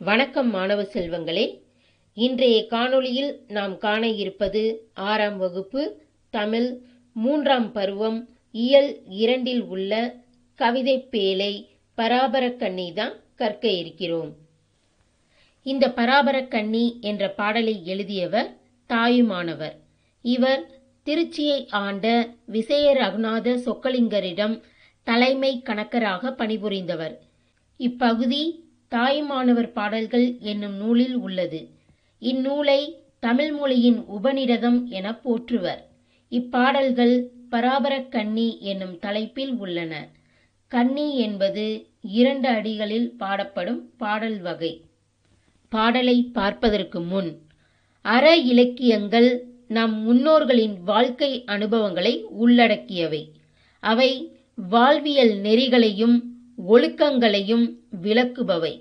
வணக்கம் மாணவ செல்வங்களே. இன்றைய காணொளியில் நாம் காண இருப்பது ஆறாம் வகுப்பு தமிழ் மூன்றாம் பருவம் இயல் இரண்டில் உள்ள கவிதை பேலை பராபரக்கண்ணி தான் கற்க இருக்கிறோம். இந்த பராபரக்கண்ணி என்ற பாடலை எழுதியவர் தாயுமானவர். இவர் திருச்சியை ஆண்ட விசய ரகுநாத சொக்கலிங்கரிடம் தலைமை கணக்கராக பணிபுரிந்தவர். இப்பகுதி தாயுமானவர் பாடல்கள் என்னும் நூலில் உள்ளது. இந்நூலை தமிழ் மொழியின் உபநிடதம் என போற்றுவர். இப்பாடல்கள் பராபரக் கண்ணி என்னும் தலைப்பில் உள்ளன. கண்ணி என்பது இரண்டு அடிகளில் பாடப்படும் பாடல் வகை. பாடலை பார்ப்பதற்கு முன் அற இலக்கியங்கள் நம் முன்னோர்களின் வாழ்க்கை அனுபவங்களை உள்ளடக்கியவை. அவை வாழ்வியல் நெறிகளையும் ஒழுக்கங்களையும் விளக்குபவை.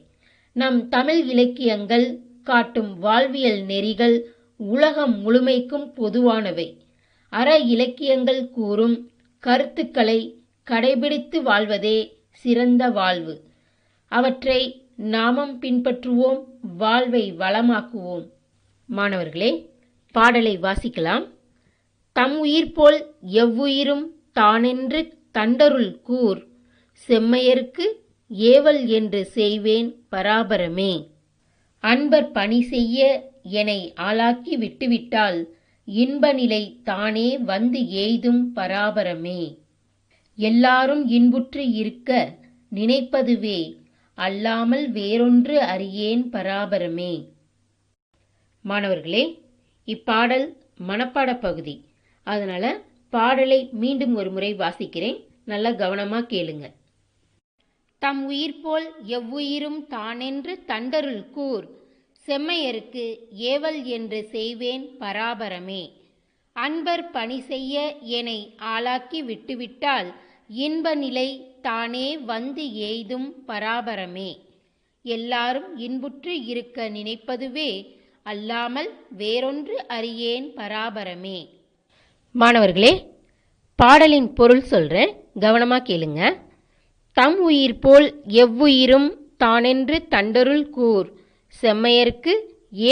நம் தமிழ் இலக்கியங்கள் காட்டும் வாழ்வியல் நெறிகள் உலகம் முழுமைக்கும் பொதுவானவை. அற இலக்கியங்கள் கூறும் கருத்துக்களை கடைபிடித்து வாழ்வதே சிறந்த வாழ்வு. அவற்றை நாமும் பின்பற்றுவோம் வாழ்வை வளமாக்குவோம். மாணவர்களே பாடலை வாசிக்கலாம். தம் உயிர் போல் எவ்வுயிரும் தானென்று தண்டருள் கூர். செம்மையருக்கு ஏவல் என்று செய்வேன் பராபரமே. அன்பர் பணி செய்ய என்னை ஆளாக்கி விட்டுவிட்டால் இன்ப நிலை தானே வந்து எய்தும் பராபரமே. எல்லாரும் இன்புற்று இருக்க நினைப்பதுவே அல்லாமல் வேறொன்று அறியேன் பராபரமே. மாணவர்களே இப்பாடல் மனப்பாட பகுதி. அதனால பாடலை மீண்டும் ஒரு முறை வாசிக்கிறேன். நல்லா கவனமாக கேளுங்கள் தம் உயிர் போல் எவ்வுயிரும் தானென்று தண்டருள் கூர். செம்மையருக்கு ஏவல் என்று செய்வேன் பராபரமே. அன்பர் பணி செய்ய என்னை ஆளாக்கி விட்டுவிட்டால் இன்ப நிலை தானே வந்து எய்தும் பராபரமே. எல்லாரும் இன்புற்று இருக்க நினைப்பதுவே அல்லாமல் வேறொன்று அறியேன் பராபரமே. மாணவர்களே பாடலின் பொருள் சொல்கிறேன் கவனமாக கேளுங்க. தம் உயிர் போல் எவ்வுயிரும் தானென்று தண்டருள் கூர். செம்மையர்க்கு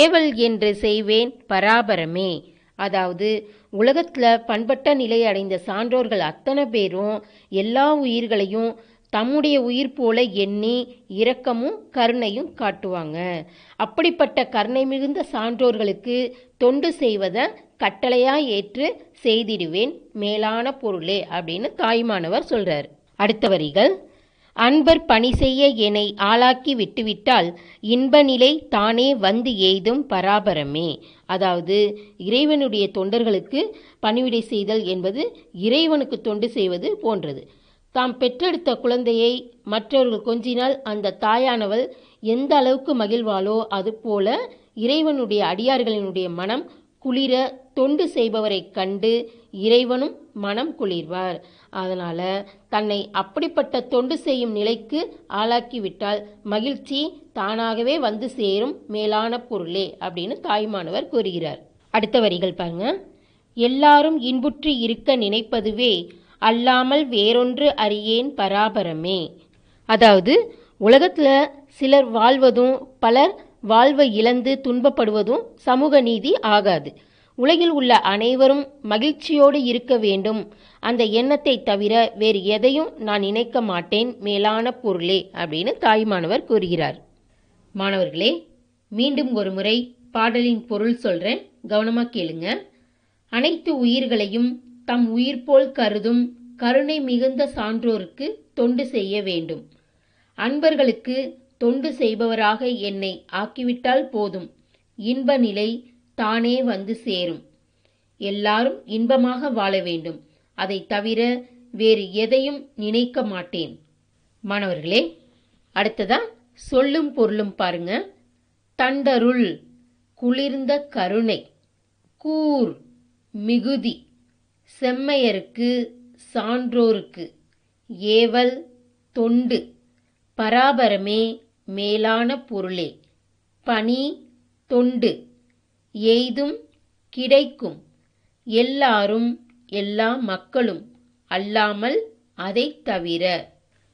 ஏவல் என்று செய்வேன் பராபரமே. அதாவது உலகத்தில் பண்பட்ட நிலை அடைந்த சான்றோர்கள் அத்தனை பேரும் எல்லா உயிர்களையும் தம்முடைய உயிர் போல எண்ணி இரக்கமும் கருணையும் காட்டுவாங்க. அப்படிப்பட்ட கருணை மிகுந்த சான்றோர்களுக்கு தொண்டு செய்வதை கட்டளையா ஏற்று செய்திடுவேன் மேலான பொருளே அப்படின்னு தாய்மானவர் சொல்றார். அடுத்த வரிகள் அன்பர் பணி செய்ய என்னை ஆளாக்கி விட்டுவிட்டால் இன்ப நிலை தானே வந்து எய்தும் பராபரமே. அதாவது இறைவனுடைய தொண்டர்களுக்கு பணிவிடை செய்தல் என்பது இறைவனுக்கு தொண்டு செய்வது போன்றது. தாம் பெற்றெடுத்த குழந்தையை மற்றவர்கள் கொஞ்சினால் அந்த தாயானவள் எந்த அளவுக்கு மகிழ்வாளோ அதுபோல இறைவனுடைய அடியார்களினுடைய மனம் குளிர தொண்டு செய்பவரை கண்டு இறைவனும் மனம் குளிர்வார். அதனால தன்னை அப்படிப்பட்ட தொண்டு செய்யும் நிலைக்கு ஆளாக்கிவிட்டால் மகிழ்ச்சி தானாகவே வந்து சேரும் மேலான பொருளே அப்படின்னு தாய்மானவர் கூறுகிறார். அடுத்த வரிகள் பாருங்க. எல்லாரும் இன்புற்று இருக்க நினைப்பதுவே அல்லாமல் வேறொன்று அறியேன் பராபரமே. அதாவது உலகத்தில் சிலர் வாழ்வதும் பலர் வாழ்வை இழந்து துன்பப்படுவதும் சமூக நீதி ஆகாது. உலகில் உள்ள அனைவரும் மகிழ்ச்சியோடு இருக்க வேண்டும். அந்த எண்ணத்தை தவிர வேறு எதையும் நான் நினைக்க மாட்டேன். மேலான பொருளே அப்படின்னு தாய்மானவர் கூறுகிறார். மாணவர்களே மீண்டும் ஒரு முறை பாடலின் பொருள் சொல்றேன். கவனமாக கேளுங்க. அனைத்து உயிர்களையும் தம் உயிர் போல் கருதும் கருணை மிகுந்த சான்றோருக்கு தொண்டு செய்ய வேண்டும். அன்பர்களுக்கு தொண்டு செய்பவராக என்னை ஆக்கிவிட்டால் போதும். இன்ப நிலை தானே வந்து சேரும். எல்லாரும் இன்பமாக வாழ வேண்டும். அதை தவிர வேறு எதையும் நினைக்க மாட்டேன். மாணவர்களே அடுத்ததா சொல்லும் பொருளும் பாருங்க. தண்டருள் குளிர்ந்த கருணை கூர் மிகுதி செம்மையருக்கு சான்றோருக்கு ஏவல் தொண்டு பராபரமே மேலான பொருளே பனி தொண்டு எய்தும் கிடைக்கும். எல்லாரும் எல்லா மக்களும் அல்லாமல் அதை தவிர.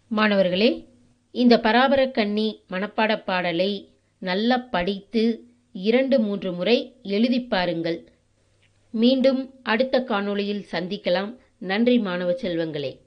மாணவர்களே இந்த பராபரக்கண்ணி மனப்பாட பாடலை நல்லா படித்து இரண்டு மூன்று முறை எழுதி பாருங்கள். மீண்டும் அடுத்த காணொளியில் சந்திக்கலாம். நன்றி மாணவ செல்வங்களே.